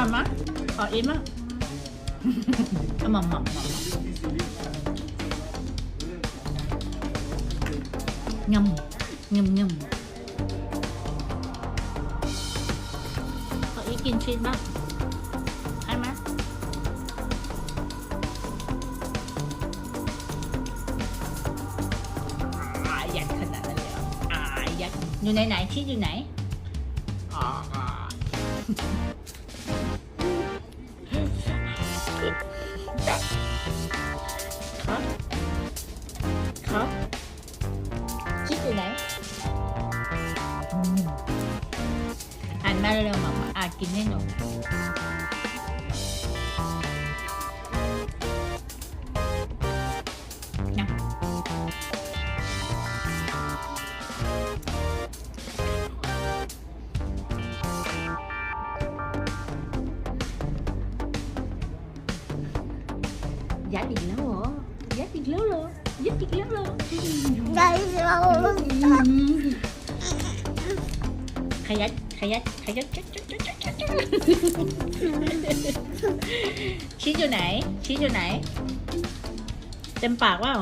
ร่อยมั้ยขออีกมั้ยเอาหม่ำหม่ำหม่ำงำงำงำขออีกกินชีสบ้างให้ไหมอายัดขนาดนั้นเลยเหรออายัดอยู่ไหนไหนชีสอยู่ไหนอ่าอ่ ชิดอยู่ไหนอืมหันมาเร็วๆมามาอา ขยัดขยัดขยัดชี้อยู่ไหน ชี้อยู่ไหน เต็มปากว่า